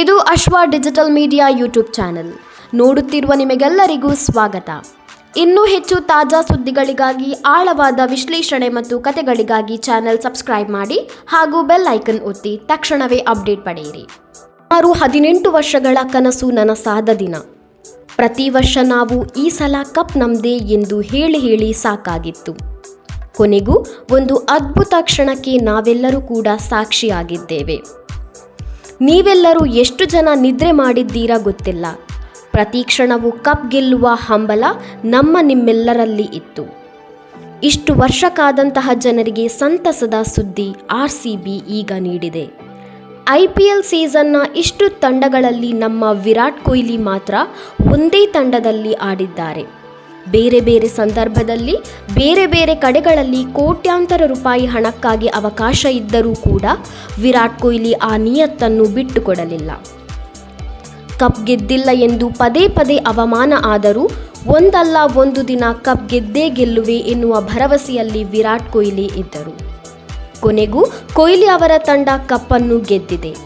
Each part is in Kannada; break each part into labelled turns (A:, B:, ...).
A: ಇದು ಅಶ್ವ ಡಿಜಿಟಲ್ ಮೀಡಿಯಾ ಯೂಟ್ಯೂಬ್ ಚಾನೆಲ್. ನೋಡುತ್ತಿರುವ ನಿಮಗೆಲ್ಲರಿಗೂ ಸ್ವಾಗತ. ಇನ್ನೂ ಹೆಚ್ಚು ತಾಜಾ ಸುದ್ದಿಗಳಿಗಾಗಿ, ಆಳವಾದ ವಿಶ್ಲೇಷಣೆ ಮತ್ತು ಕತೆಗಳಿಗಾಗಿ ಚಾನೆಲ್ ಸಬ್ಸ್ಕ್ರೈಬ್ ಮಾಡಿ ಹಾಗೂ ಬೆಲ್ ಐಕನ್ ಒತ್ತಿ ತಕ್ಷಣವೇ ಅಪ್ಡೇಟ್ ಪಡೆಯಿರಿ. ಸುಮಾರು ಹದಿನೆಂಟು ವರ್ಷಗಳ ಕನಸು ನನಸಾದ ದಿನ. ಪ್ರತಿ ವರ್ಷ ನಾವು ಈ ಸಲ ಕಪ್ ನಮ್ದೇ ಎಂದು ಹೇಳಿ ಹೇಳಿ ಸಾಕಾಗಿತ್ತು. ಕೊನೆಗೂ ಒಂದು ಅದ್ಭುತ ಕ್ಷಣಕ್ಕೆ ನಾವೆಲ್ಲರೂ ಕೂಡ ಸಾಕ್ಷಿಯಾಗಿದ್ದೇವೆ. ನೀವೆಲ್ಲರೂ ಎಷ್ಟು ಜನ ನಿದ್ರೆ ಮಾಡಿದ್ದೀರಾ ಗೊತ್ತಿಲ್ಲ. ಪ್ರತಿ ಕ್ಷಣವೂ ಕಪ್ ಗೆಲ್ಲುವ ಹಂಬಲ ನಮ್ಮ ನಿಮ್ಮೆಲ್ಲರಲ್ಲಿ ಇತ್ತು. ಇಷ್ಟು ವರ್ಷ ಕಾದಂತಹ ಜನರಿಗೆ ಸಂತಸದ ಸುದ್ದಿ ಆರ್ ಸಿ ಬಿ ಈಗ ನೀಡಿದೆ. ಐ ಪಿ ಎಲ್ ಸೀಸನ್ನ ಇಷ್ಟು ತಂಡಗಳಲ್ಲಿ ನಮ್ಮ ವಿರಾಟ್ ಕೊಹ್ಲಿ ಮಾತ್ರ ಒಂದೇ ತಂಡದಲ್ಲಿ ಆಡಿದ್ದಾರೆ. ಬೇರೆ ಬೇರೆ ಸಂದರ್ಭದಲ್ಲಿ ಬೇರೆ ಬೇರೆ ಕಡೆಗಳಲ್ಲಿ ಕೋಟ್ಯಾಂತರ ರೂಪಾಯಿ ಹಣಕ್ಕಾಗಿ ಅವಕಾಶ ಇದ್ದರೂ ಕೂಡ ವಿರಾಟ್ ಕೊಹ್ಲಿ ಆ ನಿಯತ್ತನ್ನು ಬಿಟ್ಟುಕೊಡಲಿಲ್ಲ. ಕಪ್ ಗೆದ್ದಿಲ್ಲ ಎಂದು ಪದೇ ಪದೇ ಅವಮಾನ ಆದರೂ ಒಂದಲ್ಲ ಒಂದು ದಿನ ಕಪ್ ಗೆದ್ದೇ ಗೆಲ್ಲುವೆ ಎನ್ನುವ ಭರವಸೆಯಲ್ಲಿ ವಿರಾಟ್ ಕೊಹ್ಲಿ ಇದ್ದರು. ಕೊನೆಗೂ ಕೊಹ್ಲಿ ಅವರ ತಂಡ ಕಪ್ಪನ್ನು ಗೆದ್ದಿದೆ.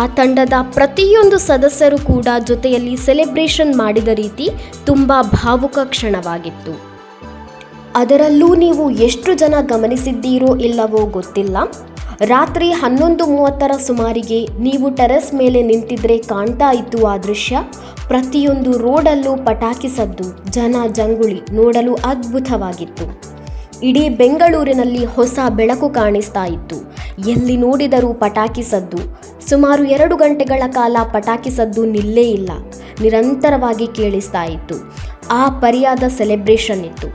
A: ಆ ತಂಡದ ಪ್ರತಿಯೊಂದು ಸದಸ್ಯರು ಕೂಡ ಜೊತೆಯಲ್ಲಿ ಸೆಲೆಬ್ರೇಷನ್ ಮಾಡಿದ ರೀತಿ ತುಂಬ ಭಾವುಕ ಕ್ಷಣವಾಗಿತ್ತು. ಅದರಲ್ಲೂ ನೀವು ಎಷ್ಟು ಜನ ಗಮನಿಸಿದ್ದೀರೋ ಇಲ್ಲವೋ ಗೊತ್ತಿಲ್ಲ. ರಾತ್ರಿ ಹನ್ನೊಂದು ಮೂವತ್ತರ ಸುಮಾರಿಗೆ ನೀವು ಟೆರೆಸ್ ಮೇಲೆ ನಿಂತಿದ್ರೆ ಕಾಣ್ತಾ ಇತ್ತು ಆ ದೃಶ್ಯ. ಪ್ರತಿಯೊಂದು ರೋಡಲ್ಲೂ ಪಟಾಕಿ ಸದ್ದು, ಜನ ಜಂಗುಳಿ ನೋಡಲು ಅದ್ಭುತವಾಗಿತ್ತು. ಇಡೀ ಬೆಂಗಳೂರಿನಲ್ಲಿ ಹೊಸ ಬೆಳಕು ಕಾಣಿಸ್ತಾ ಇತ್ತು. ಎಲ್ಲಿ ನೋಡಿದರೂ ಪಟಾಕಿ ಸದ್ದು ಸುಮಾರು ಎರಡು ಗಂಟೆಗಳ ಕಾಲ ಪಟಾಕಿ ಸದ್ದು ನಿಲ್ಲೇ ಇಲ್ಲ. ನಿರಂತರವಾಗಿ ಕೇಳಿಸ್ತಾ ಇತ್ತು. ಆ ಪರಿಯಾದ ಸೆಲೆಬ್ರೇಷನ್ ಇತ್ತು.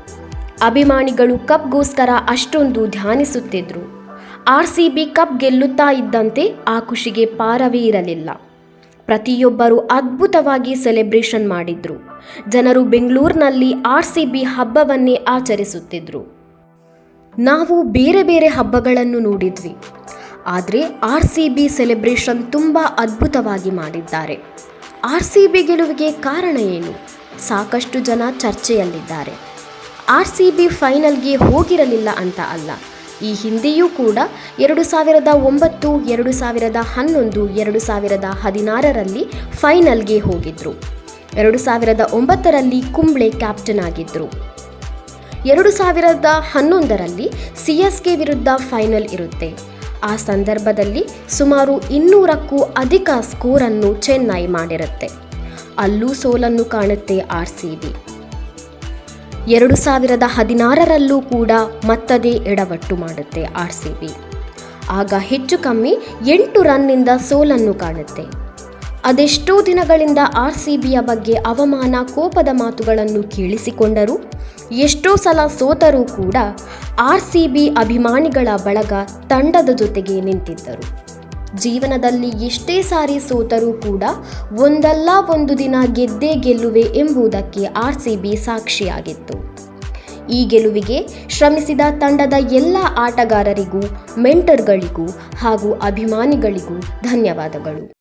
A: ಅಭಿಮಾನಿಗಳು ಕಪ್ಗೋಸ್ಕರ ಅಷ್ಟೊಂದು ಧ್ಯಾನಿಸುತ್ತಿದ್ದರು ಆರ್ ಸಿ ಬಿ ಕಪ್ ಗೆಲ್ಲುತ್ತಾ ಇದ್ದಂತೆ ಆ ಖುಷಿಗೆ ಪಾರವೇ ಇರಲಿಲ್ಲ. ಪ್ರತಿಯೊಬ್ಬರು ಅದ್ಭುತವಾಗಿ ಸೆಲೆಬ್ರೇಷನ್ ಮಾಡಿದ್ರು. ಜನರು ಬೆಂಗಳೂರಿನಲ್ಲಿ ಆರ್ ಸಿ ಬಿ ಹಬ್ಬವನ್ನೇ ಆಚರಿಸುತ್ತಿದ್ರು. ನಾವು ಬೇರೆ ಬೇರೆ ಹಬ್ಬಗಳನ್ನು ನೋಡಿದ್ವಿ. ಆದರೆ ಆರ್ ಸಿ ಬಿ ಸೆಲೆಬ್ರೇಷನ್ ತುಂಬ ಅದ್ಭುತವಾಗಿ ಮಾಡಿದ್ದಾರೆ. ಆರ್ ಸಿ ಬಿ ಗೆಲುವಿಗೆ ಕಾರಣ ಏನು? ಸಾಕಷ್ಟು ಜನ ಚರ್ಚೆಯಲ್ಲಿದ್ದಾರೆ. ಆರ್ ಸಿ ಬಿ ಫೈನಲ್ಗೆ ಹೋಗಿರಲಿಲ್ಲ ಅಂತ ಅಲ್ಲ. ಈ ಹಿಂದೆಯೂ ಕೂಡ ಎರಡು ಸಾವಿರದ ಒಂಬತ್ತು, ಎರಡು ಸಾವಿರದ ಹನ್ನೊಂದು, ಎರಡು ಸಾವಿರದ ಹದಿನಾರರಲ್ಲಿ ಫೈನಲ್ಗೆ ಹೋಗಿದ್ರು. ಎರಡು ಸಾವಿರದ ಒಂಬತ್ತರಲ್ಲಿ ಕುಂಬ್ಳೆ ಕ್ಯಾಪ್ಟನ್ ಆಗಿದ್ದರು ಎರಡು ಸಾವಿರದ ಹನ್ನೊಂದರಲ್ಲಿ ಸಿ ಎಸ್ ಕೆ ವಿರುದ್ಧ ಫೈನಲ್ ಇರುತ್ತೆ. ಆ ಸಂದರ್ಭದಲ್ಲಿ ಸುಮಾರು ಇನ್ನೂರಕ್ಕೂ ಅಧಿಕ ಸ್ಕೋರನ್ನು ಚೆನ್ನೈ ಮಾಡಿರುತ್ತೆ. ಅಲ್ಲೂ ಸೋಲನ್ನು ಕಾಣುತ್ತೆ ಆರ್ ಸಿ ಬಿ ಎರಡು ಸಾವಿರದ ಹದಿನಾರರಲ್ಲೂ ಕೂಡ ಮತ್ತದೇ ಎಡವಟ್ಟು ಮಾಡುತ್ತೆ ಆರ್ ಸಿ ಬಿ ಆಗ ಹೆಚ್ಚು ಕಮ್ಮಿ ಎಂಟು ರನ್ನಿಂದ ಸೋಲನ್ನು ಕಾಣುತ್ತೆ. ಅದೆಷ್ಟೋ ದಿನಗಳಿಂದ ಆರ್ ಸಿ ಬಿಯ ಬಗ್ಗೆ ಅವಮಾನ, ಕೋಪದ ಮಾತುಗಳನ್ನು ಕೇಳಿಸಿಕೊಂಡರು. ಎಷ್ಟೋ ಸಲ ಸೋತರೂ ಕೂಡ ಆರ್ ಸಿ ಬಿ ಅಭಿಮಾನಿಗಳ ಬಳಗ ತಂಡದ ಜೊತೆಗೆ ನಿಂತಿದ್ದರು. ಜೀವನದಲ್ಲಿ ಎಷ್ಟೇ ಸಾರಿ ಸೋತರೂ ಕೂಡ ಒಂದಲ್ಲ ಒಂದು ದಿನ ಗೆದ್ದೇ ಗೆಲ್ಲುವೆ ಎಂಬುದಕ್ಕೆ ಆರ್ ಸಿ ಬಿ ಸಾಕ್ಷಿಯಾಗಿತ್ತು. ಈ ಗೆಲುವಿಗೆ ಶ್ರಮಿಸಿದ ತಂಡದ ಎಲ್ಲ ಆಟಗಾರರಿಗೂ, ಮೆಂಟರ್ಗಳಿಗೂ ಹಾಗೂ ಅಭಿಮಾನಿಗಳಿಗೂ ಧನ್ಯವಾದಗಳು.